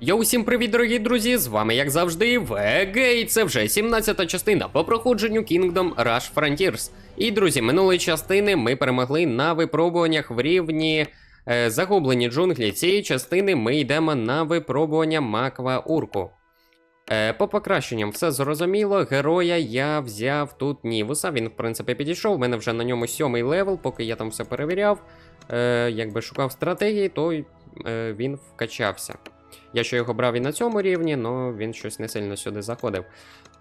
Йоу, усім привіт, дорогі друзі! З вами, як завжди, Вегей. Це вже 17-та частина по проходженню Kingdom Rush Frontiers. І, друзі, минулої частини ми перемогли на випробуваннях в рівні е, загублені джунглі. Цієї частини ми йдемо на випробування Маква Урку. Е, по покращенням все зрозуміло. Героя я взяв тут Нівуса. Він, в принципі, підійшов. У мене вже на ньому сьомий левел, поки я там все перевіряв. Е, якби шукав стратегії, то е, він вкачався. Я ще його брав і на цьому рівні, але він щось не сильно сюди заходив.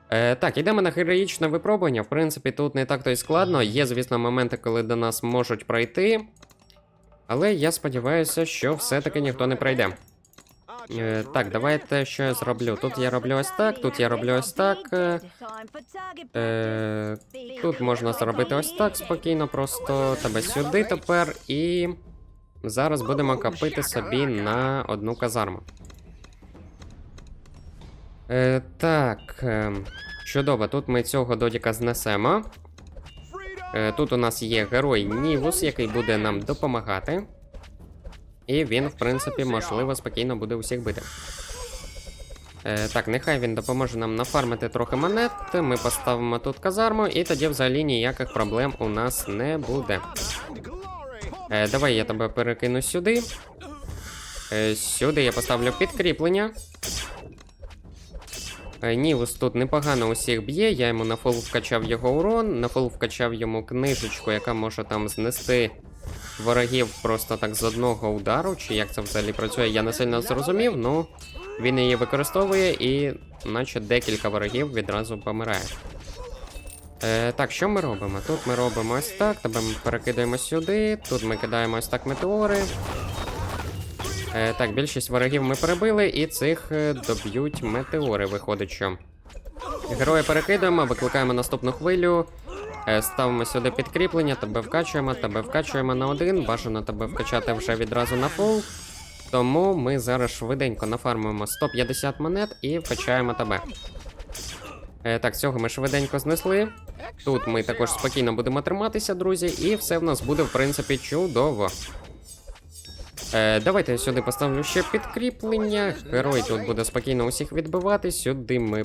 Е, так, йдемо на героїчне випробування. В принципі, тут не так то й складно. Є, звісно, моменти, коли до нас можуть пройти. Але я сподіваюся, що все-таки ніхто не пройде. Е, так, давайте що я зроблю. Тут я роблю ось так, тут я роблю ось так. Е, е, тут можна зробити ось так спокійно, просто тебе сюди тепер і. Зараз будемо копити собі на одну казарму. Е, так. Е, чудово, тут ми цього додіка знесемо. Е, тут у нас є герой Нівус, який буде нам допомагати. І він, в принципі, можливо, спокійно буде усіх бити. Е, так, нехай він допоможе нам нафармити трохи монет. Ми поставимо тут казарму, і тоді взагалі ніяких проблем у нас не буде. Е, давай я тебе перекину сюди. Е, сюди я поставлю підкріплення. Е, Нівус тут непогано усіх б'є, я йому на фол вкачав його урон, на фол вкачав йому книжечку, яка може там знести ворогів просто так з одного удару, чи як це взагалі працює, я не сильно зрозумів, ну він її використовує і наче декілька ворогів відразу помирає. Е, так, що ми робимо? Тут ми робимо ось так, тебе ми перекидаємо сюди, тут ми кидаємо ось так метеори. Е, так, більшість ворогів ми перебили, і цих е, доб'ють метеори, виходить, що. Героя перекидаємо, викликаємо наступну хвилю. Е, ставимо сюди підкріплення, тебе вкачуємо, тебе вкачуємо на один. Бажано тебе вкачати вже відразу на пол. Тому ми зараз швиденько нафармуємо 150 монет і вкачаємо тебе. Е, так, цього ми швиденько знесли. Тут ми також спокійно будемо триматися, друзі, і все в нас буде, в принципі, чудово. Е, давайте я сюди поставлю ще підкріплення. Герой тут буде спокійно усіх відбивати. Сюди ми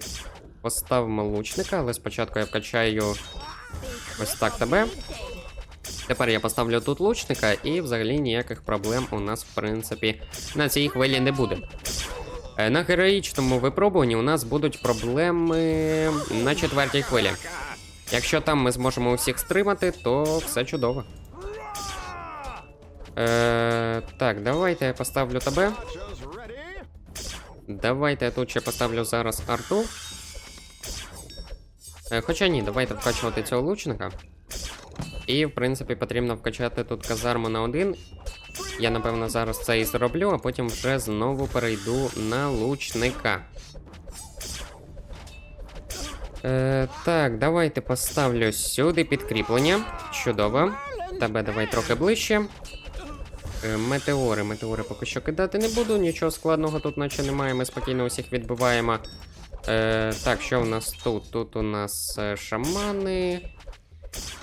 поставимо лучника, але спочатку я вкачаю ось так тебе. Тепер я поставлю тут лучника, і взагалі ніяких проблем у нас, в принципі, на цій хвилі не буде. Е, На героїчному випробуванні у нас будуть проблеми на четвертій хвилі. Якщо там ми зможемо усіх стримати, то все чудово. Е, так, давайте я поставлю тебе. Давайте я тут ще поставлю зараз арту. Е, хоча ні, давайте вкачувати цього лучника. І, в принципі, потрібно вкачати тут казарму на один. Я, напевно, зараз це і зроблю, а потім вже знову перейду на лучника. Е, так, давайте поставлю сюди підкріплення. Чудово. Тебе давай трохи ближче. Е, метеори, метеори поки що кидати не буду, нічого складного тут наче немає, ми спокійно усіх відбиваємо. Е, так, що у нас тут? Тут у нас е, шамани.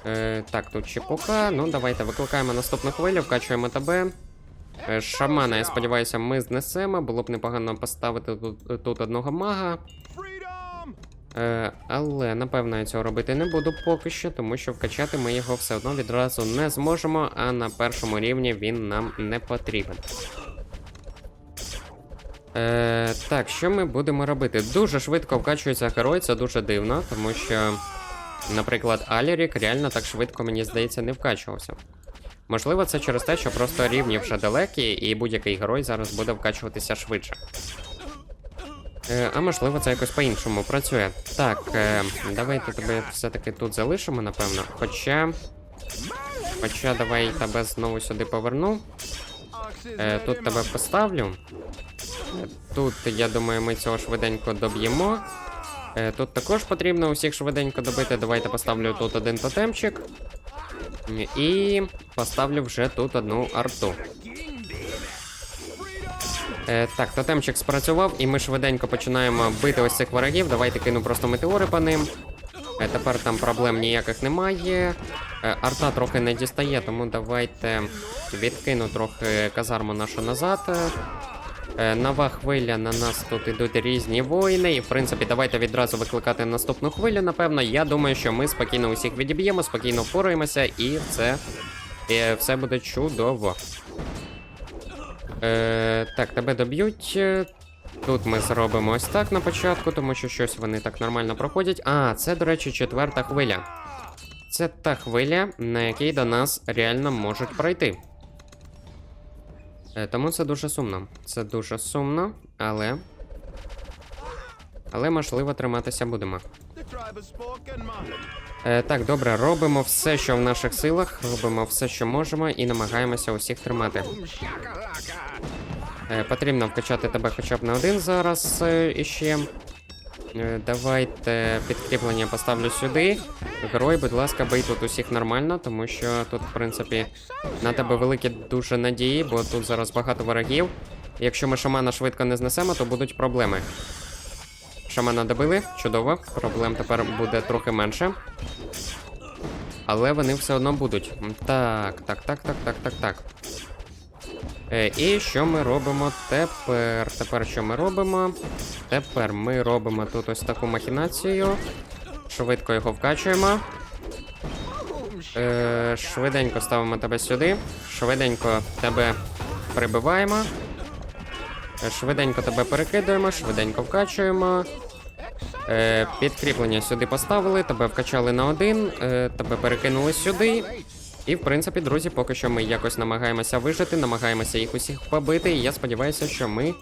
Е, так, тут чепуха. Ну, давайте викликаємо наступну хвилю, вкачуємо тебе. Е, шамана, я сподіваюся, ми знесемо. Було б непогано поставити тут, тут одного мага. Е, але напевно я цього робити не буду поки що, тому що вкачати ми його все одно відразу не зможемо, а на першому рівні він нам не потрібен. Е, так, що ми будемо робити? Дуже швидко вкачується герой, це дуже дивно, тому що, наприклад, Алірік реально так швидко, мені здається, не вкачувався. Можливо, це через те, що просто рівні вже далекі, і будь-який герой зараз буде вкачуватися швидше. Е, а можливо, це якось по-іншому працює. Так, е, давайте тебе все-таки тут залишимо, напевно. Хоча. Хоча давай тебе знову сюди поверну. Е, тут тебе поставлю. Тут, я думаю, ми цього швиденько доб'ємо. Тут також потрібно усіх швиденько добити. Давайте поставлю тут один тотемчик. І поставлю вже тут одну арту. Е, так, тотемчик спрацював, і ми швиденько починаємо бити ось цих ворогів. Давайте кину просто метеори по ним. Е, тепер там проблем ніяких немає. Е, арта трохи не дістає, тому давайте відкину трохи казарму нашу назад. Е, нова хвиля на нас тут ідуть різні воїни. І в принципі, давайте відразу викликати наступну хвилю. Напевно, я думаю, що ми спокійно усіх відіб'ємо, спокійно впораємося, і це і все буде чудово. Е, так, тебе доб'ють. Е, Тут ми зробимо ось так на початку, тому що щось вони так нормально проходять. А, це, до речі, четверта хвиля. Це та хвиля, на якій до нас реально можуть пройти. Е, Тому це дуже сумно. Це дуже сумно, але. Але можливо триматися будемо. Е, так, добре, робимо все, що в наших силах, робимо все, що можемо, і намагаємося усіх тримати. Е, потрібно вкачати тебе хоча б на один зараз е, іще. Давайте підкріплення поставлю сюди. Герой, будь ласка, бий тут усіх нормально, тому що тут, в принципі, на тебе великі дуже надії, бо тут зараз багато ворогів. Якщо ми шамана швидко не знесемо, то будуть проблеми. Шамана добили, чудово. Проблем тепер буде трохи менше. Але вони все одно будуть. Так, так, так, так, так, так, так. Е, і що ми робимо тепер? Тепер що ми робимо? Тепер ми робимо тут ось таку махінацію. Швидко його вкачуємо. Е, швиденько ставимо тебе сюди. Швиденько тебе прибиваємо. Е, Швиденько тебе перекидуємо, швиденько вкачуємо. Е, підкріплення сюди поставили, тебе вкачали на один, е, тебе перекинули сюди. І в принципі, друзі, поки що ми якось намагаємося вижити, намагаємося їх усіх побити. І я сподіваюся, що ми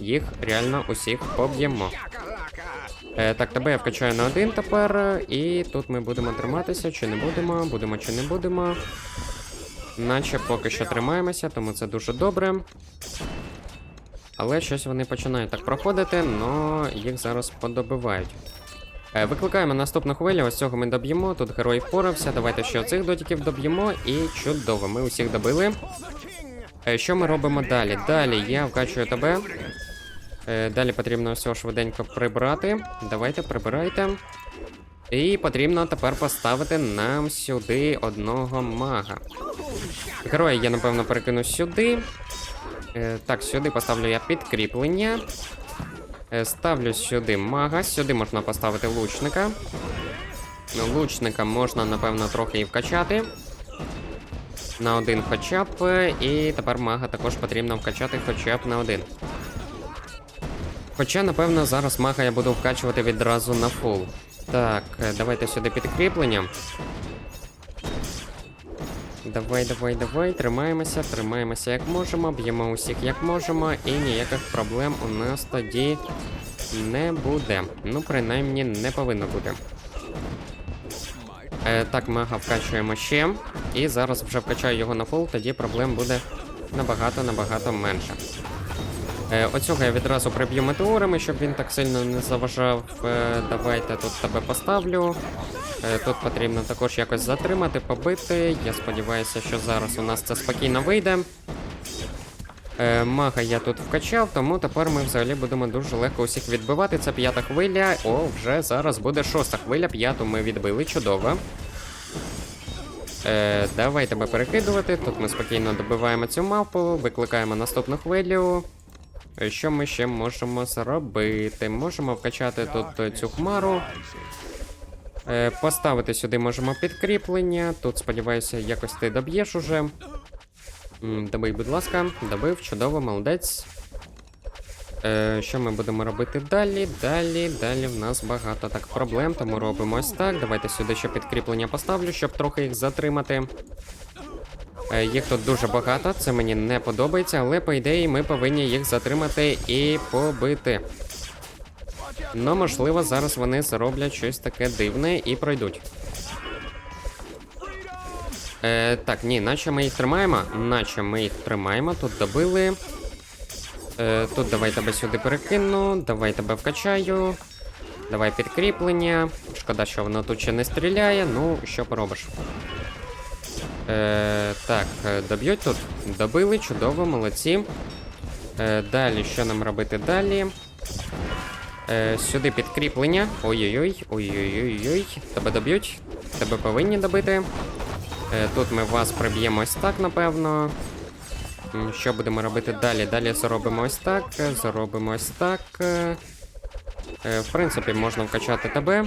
їх реально усіх поб'ємо. Е, так, тебе я вкачаю на один тепер. І тут ми будемо триматися, чи не будемо, будемо чи не будемо. Наче поки що тримаємося, тому це дуже добре. Але щось вони починають так проходити, но їх зараз подобивають. Е, Викликаємо наступну хвилю, ось цього ми доб'ємо. Тут герой впорався. Давайте ще оцих дотиків доб'ємо. І чудово, ми усіх добили. Е, Що ми робимо далі? Далі я вкачую тебе. Е, Далі потрібно все швиденько прибрати. Давайте прибирайте. І потрібно тепер поставити нам сюди одного мага. Героя я, напевно, перекину сюди. Е, Так, сюди поставлю я підкріплення. Е, Ставлю сюди мага, сюди можна поставити лучника. Ну, Лучника можна, напевно, трохи і вкачати. На один хоча б. І тепер мага також потрібно вкачати хоча б на один. Хоча, напевно, зараз мага я буду вкачувати відразу на фул. Так, е, давайте сюди підкріплення. Давай, давай, давай, тримаємося, тримаємося як можемо, б'ємо усіх як можемо, і ніяких проблем у нас тоді не буде. Ну, принаймні, не повинно бути. Е, так, мага вкачуємо ще. І зараз вже вкачаю його на фул, тоді проблем буде набагато-набагато менше. Е, оцього я відразу приб'ю метеорами, щоб він так сильно не заважав. Е, давайте тут тебе поставлю. Е, Тут потрібно також якось затримати, побити. Я сподіваюся, що зараз у нас це спокійно вийде. Мага я тут вкачав, тому тепер ми взагалі будемо дуже легко усіх відбивати. Це п'ята хвиля. О, вже зараз буде шоста хвиля. П'яту ми відбили, чудово. Е, давай тебе перекидувати. Тут ми спокійно добиваємо цю мавпу, викликаємо наступну хвилю. Що ми ще можемо зробити? Можемо вкачати тут цю хмару. Е, Поставити сюди можемо підкріплення. Тут, сподіваюся, якось ти доб'єш уже. Добий, будь ласка, добив, чудово, молодець. Е, що ми будемо робити далі? Далі, далі в нас багато так проблем, тому робимо ось так. Давайте сюди ще підкріплення поставлю, щоб трохи їх затримати. Е, їх тут дуже багато, це мені не подобається, але по ідеї ми повинні їх затримати і побити. Ну, можливо, зараз вони зроблять щось таке дивне і пройдуть. Е, так, ні, наче ми їх тримаємо. Наче ми їх тримаємо. Тут добили. Е, тут давай тебе сюди перекину. Давай тебе вкачаю. Давай підкріплення. Шкода, що воно тут ще не стріляє. Ну, що поробиш. Е, так, е, доб'ють тут. Добили, чудово, молодці. Е, далі, що нам робити далі? Е, сюди підкріплення. Ой-ой-ой, ой-ой-ой-ой. Тебе доб'ють. Тебе повинні добити. Е, тут ми вас приб'ємо ось так, напевно. Що будемо робити далі? Далі зробимо ось так, зробимо ось так. е. Е, В принципі, можна вкачати тебе.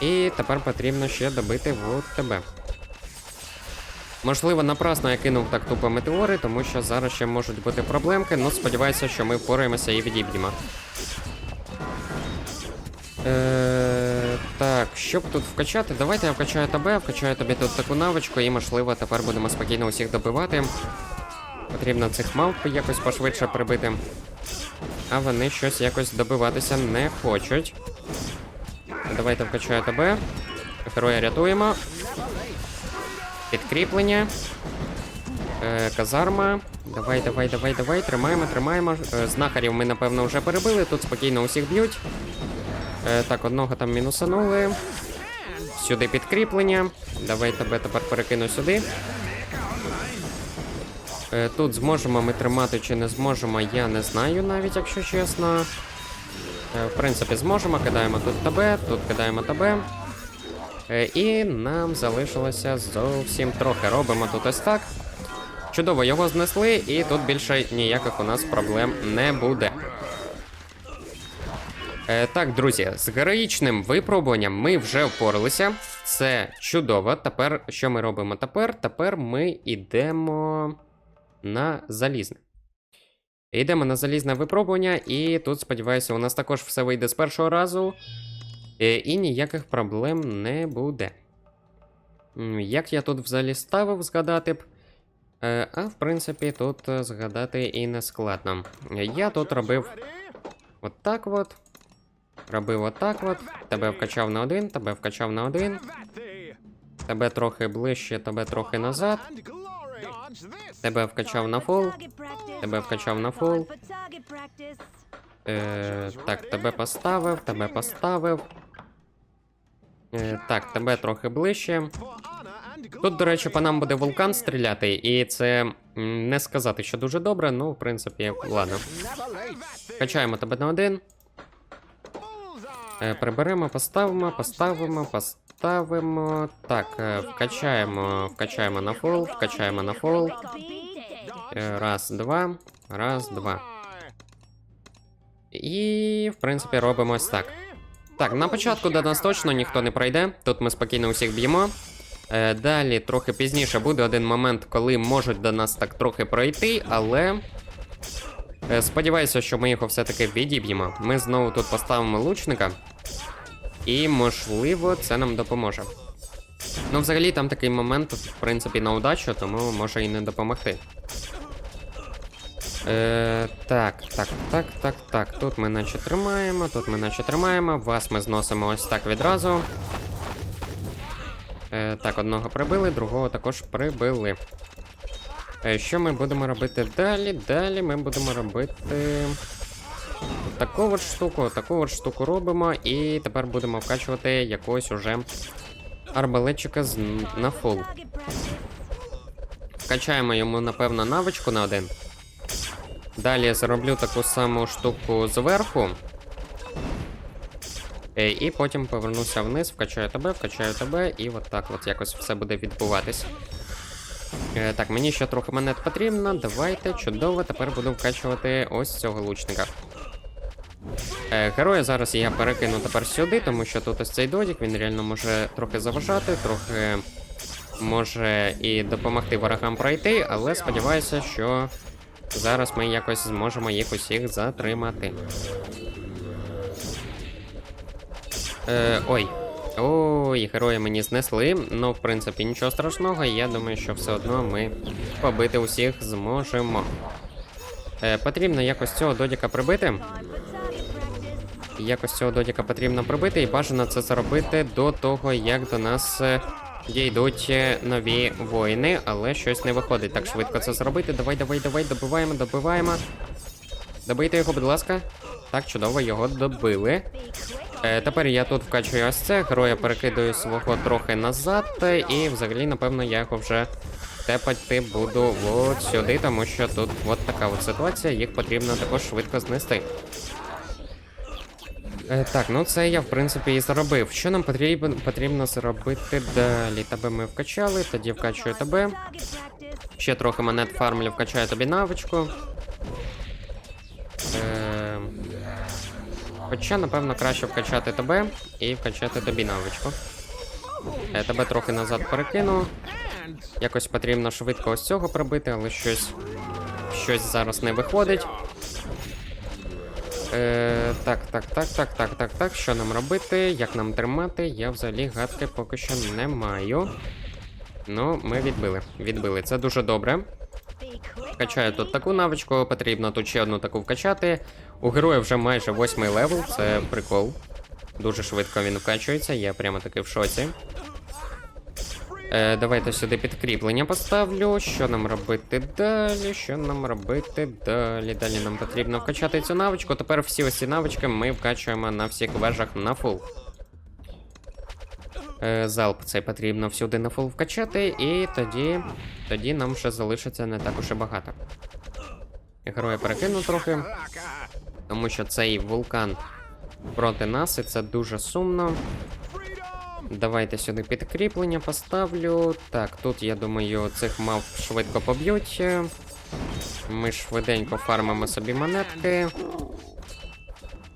І тепер потрібно ще добити от тебе. Можливо, напрасно я кинув так тупо метеори, тому що зараз ще можуть бути проблемки, ну сподіваюся, що ми впораємося і відіб'ємо. Е, так, щоб тут вкачати, давайте я вкачаю тебе, вкачаю тобі тут таку навичку, і можливо тепер будемо спокійно усіх добивати. Потрібно цих мавп якось пошвидше прибити. А вони щось якось добиватися не хочуть. Давайте вкачаю тебе. Героя рятуємо. Підкріплення. Е, казарма. Давай, давай, давай, давай. Тримаємо, тримаємо. Е, знахарів ми, напевно, вже перебили. Тут спокійно усіх б'ють. Е, так, одного там мінусанули. Сюди підкріплення. Давай тебе тепер перекину сюди. Е, тут зможемо ми тримати чи не зможемо, я не знаю навіть, якщо чесно. Е, в принципі, зможемо. Кидаємо тут тебе, тут кидаємо тебе. Е, і нам залишилося зовсім трохи. Робимо тут ось так. Чудово, його знесли, і тут більше ніяких у нас проблем не буде. Е, так, друзі, з героїчним випробуванням ми вже впоралися. Це чудово. Тепер що ми робимо тепер? Тепер ми йдемо на залізне. Йдемо на залізне випробування, і тут, сподіваюся, у нас також все вийде з першого разу. Е, І ніяких проблем не буде. Як я тут взагалі ставив, згадати б. Е, А в принципі, тут е, згадати і не складно. Я тут робив от так от. Робив отак от. Тебе вкачав на один, тебе вкачав на один, тебе трохи ближче, тебе трохи назад. Тебе вкачав на фол. Тебе вкачав на фол. Е, так, тебе поставив, тебе поставив. Е, так, тебе трохи ближче. Тут, до речі, по нам буде вулкан стріляти, і це не сказати, що дуже добре, ну, в принципі, ладно. Качаємо тебе на один. Е, приберемо, поставимо, поставимо, поставимо. Так, е, вкачаємо, вкачаємо на фол, вкачаємо на фол. Раз, два, раз, два. І, в принципі, робимо ось так. Так, на початку до нас точно ніхто не пройде. Тут ми спокійно усіх б'ємо. Е, далі, трохи пізніше, буде один момент, коли можуть до нас так трохи пройти, але. е, Сподіваюся, що ми його все-таки відіб'ємо. Ми знову тут поставимо лучника. І, можливо, це нам допоможе. Ну, взагалі, там такий момент, в принципі, на удачу, тому може і не допомогти. Е, так, так, так, так, так. Тут ми наче тримаємо, тут ми наче тримаємо. Вас ми зносимо ось так відразу. Е, так, одного прибили, другого також прибили. Е, що ми будемо робити далі? Далі ми будемо робити. Таку от штуку, таку от штуку робимо, і тепер будемо вкачувати якогось уже арбалетчика з... на фул. Вкачаємо йому, напевно, навичку на один. Далі я зроблю таку саму штуку зверху. І потім повернуся вниз, вкачаю тебе, вкачаю тебе, і от так от якось все буде відбуватись. Е, Так, мені ще трохи монет потрібно. Давайте, чудово, тепер буду вкачувати ось цього лучника. Е, Героя зараз я перекину тепер сюди, тому що тут ось цей додік, він реально може трохи заважати, трохи може і допомогти ворогам пройти, але сподіваюся, що зараз ми якось зможемо їх усіх затримати. Е, ой. Ой, герої мені знесли. Ну, в принципі, нічого страшного. Я думаю, що все одно ми побити усіх зможемо. Е, потрібно якось цього додіка прибити. Якось цього додіка потрібно прибити, і бажано це зробити до того, як до нас е, дійдуть е, нові воїни, але щось не виходить так швидко це зробити. Давай, давай, давай, добиваємо, добиваємо. Добийте його, будь ласка. Так, чудово, його добили. Е, тепер я тут вкачую ось це, героя перекидаю свого трохи назад, і взагалі, напевно, я його вже тепати буду от сюди, тому що тут от така от ситуація, їх потрібно також швидко знести. Е, так, ну це я в принципі і зробив. Що нам потрібно, потрібно зробити далі? Тебе ми вкачали, тоді вкачую тебе. Ще трохи монет фармлю, вкачаю тобі навичку. Е, хоча, напевно, краще вкачати тебе і вкачати тобі навичку. Я тебе трохи назад перекину. Якось потрібно швидко ось цього пробити, але щось. Щось зараз не виходить. Е, так, так, так, так, так, так, так. Що нам робити? Як нам тримати? Я взагалі гадки поки що не маю. Ну, ми відбили. Відбили. Це дуже добре. Вкачаю тут таку навичку, потрібно тут ще одну таку вкачати. У героя вже майже восьмий левел, це прикол. Дуже швидко він вкачується, я прямо таки в шоці. Е, давайте сюди підкріплення поставлю. Що нам робити далі? Що нам робити далі? Далі нам потрібно вкачати цю навичку. Тепер всі ось ці навички ми вкачуємо на всіх вежах на фул. Е, залп цей потрібно всюди на фул вкачати, і тоді, тоді нам вже залишиться не так уж і багато. Героя перекину трохи, тому що цей вулкан проти нас, і це дуже сумно. Давайте сюди підкріплення поставлю. Так, тут, я думаю, цих мав швидко поб'ють. Ми швиденько фармимо собі монетки.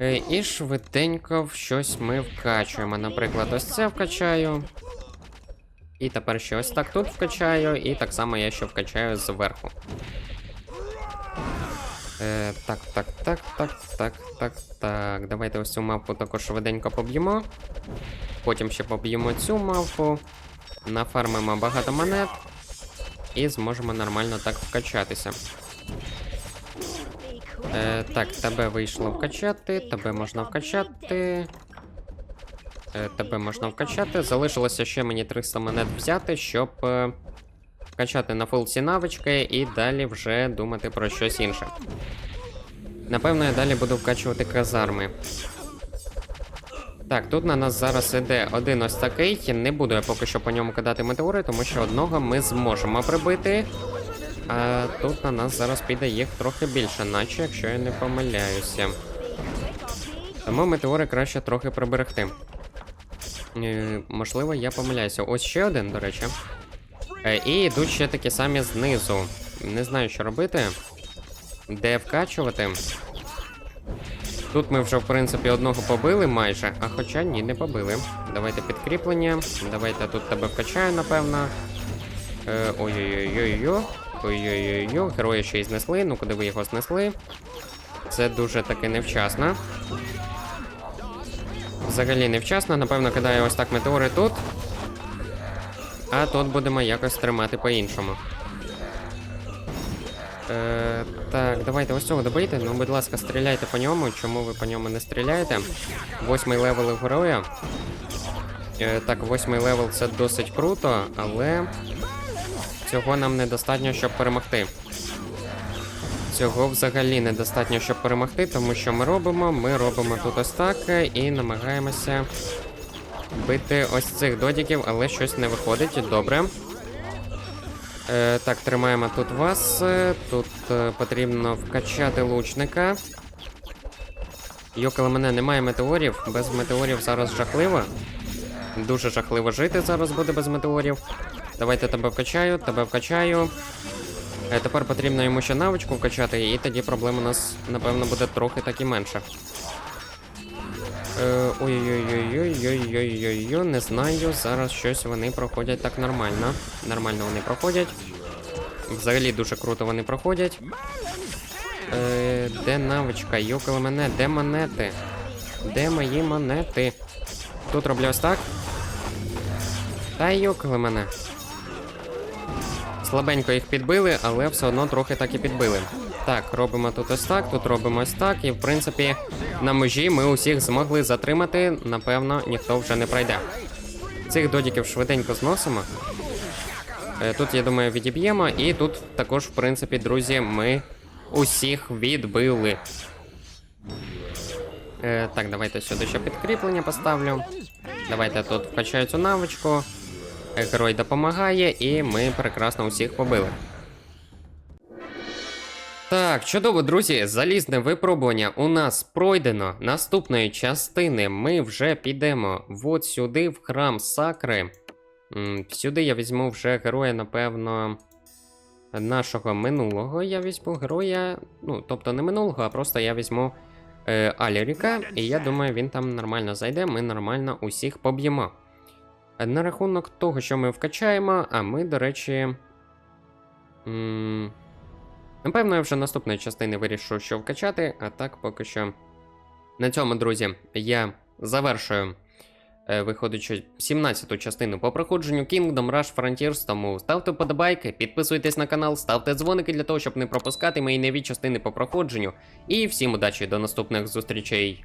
Е, І швиденько в щось ми вкачуємо. Наприклад, ось це вкачаю. І тепер ще ось так тут вкачаю, і так само я ще вкачаю зверху. Е, так, так, так, так, так, так, так. Давайте ось цю мапу також швиденько поб'ємо. Потім ще поб'ємо цю мавпу, нафармимо багато монет і зможемо нормально так вкачатися. Е, так, тебе вийшло вкачати, тебе можна вкачати. Е, тебе можна вкачати. Залишилося ще мені 300 монет взяти, щоб е, вкачати на фул ці навички і далі вже думати про щось інше. Напевно, я далі буду вкачувати казарми. Так, тут на нас зараз іде один ось такий. Не буду я поки що по ньому кидати метеори, тому що одного ми зможемо прибити. А тут на нас зараз піде їх трохи більше, наче якщо я не помиляюся. Тому метеори краще трохи приберегти. Е, можливо, я помиляюся. Ось ще один, до речі. Е, і йдуть ще такі самі знизу. Не знаю, що робити. Де вкачувати. Тут ми вже, в принципі, одного побили майже, а хоча ні, не побили. Давайте підкріплення. Давайте тут тебе вкачаю, напевно. Е, Ой-ой-ой-ой-ой. Ой-ой-ой-ой. Героя ще й знесли. Ну, куди ви його знесли? Це дуже таки невчасно. Взагалі невчасно. Напевно, кидаю ось так метеори тут. А тут будемо якось тримати по-іншому. Е, так, давайте ось цього добийте. Ну, будь ласка, стріляйте по ньому. Чому ви по ньому не стріляєте? Восьмий левел героя. Е, так, восьмий левел це досить круто, але цього нам недостатньо, щоб перемогти. Цього взагалі недостатньо, щоб перемогти, тому що ми робимо? Ми робимо тут ось так е, і намагаємося бити ось цих додіків, але щось не виходить. Добре. Е, так, тримаємо тут вас. Тут е, потрібно вкачати лучника. Йокали мене немає метеорів. Без метеорів зараз жахливо. Дуже жахливо жити зараз буде без метеорів. Давайте тебе вкачаю, тебе вкачаю. Е, тепер потрібно йому ще навичку вкачати, і тоді проблем у нас, напевно, буде трохи так і менше. Е, Ой-ой-ой-ой-ой-ой-ой-ой, не знаю. Зараз щось вони проходять так нормально. Нормально вони проходять. Взагалі дуже круто вони проходять. Е, де навичка? Йокали мене, де монети? Де мої монети? Тут роблю ось так. Та йокали мене. Слабенько їх підбили, але все одно трохи так і підбили. Так, робимо тут ось так, тут робимо ось так, і в принципі на межі ми усіх змогли затримати. Напевно, ніхто вже не пройде. Цих додіків швиденько зносимо. Е, Тут, я думаю, відіб'ємо, і тут також, в принципі, друзі, ми усіх відбили. Е, так, давайте сюди ще підкріплення поставлю. Давайте тут вкачаю цю навичку. Герой допомагає, і ми прекрасно усіх побили. Так, чудово, друзі, залізне випробування у нас пройдено. Наступної частини ми вже підемо от сюди, в храм Сакри. Сюди я візьму вже героя, напевно. нашого минулого я візьму героя. Ну, тобто не минулого, а просто я візьму е, Аліріка, і я думаю, він там нормально зайде, ми нормально усіх поб'ємо. На рахунок того, що ми вкачаємо, а ми, до речі. М- напевно, я вже наступної частини вирішу, що вкачати, а так поки що. На цьому, друзі, я завершую. е, Виходячи 17-ту частину по проходженню Kingdom Rush Frontiers, тому ставте подобайки, підписуйтесь на канал, ставте дзвоники для того, щоб не пропускати мої нові частини по проходженню. І всім удачі до наступних зустрічей.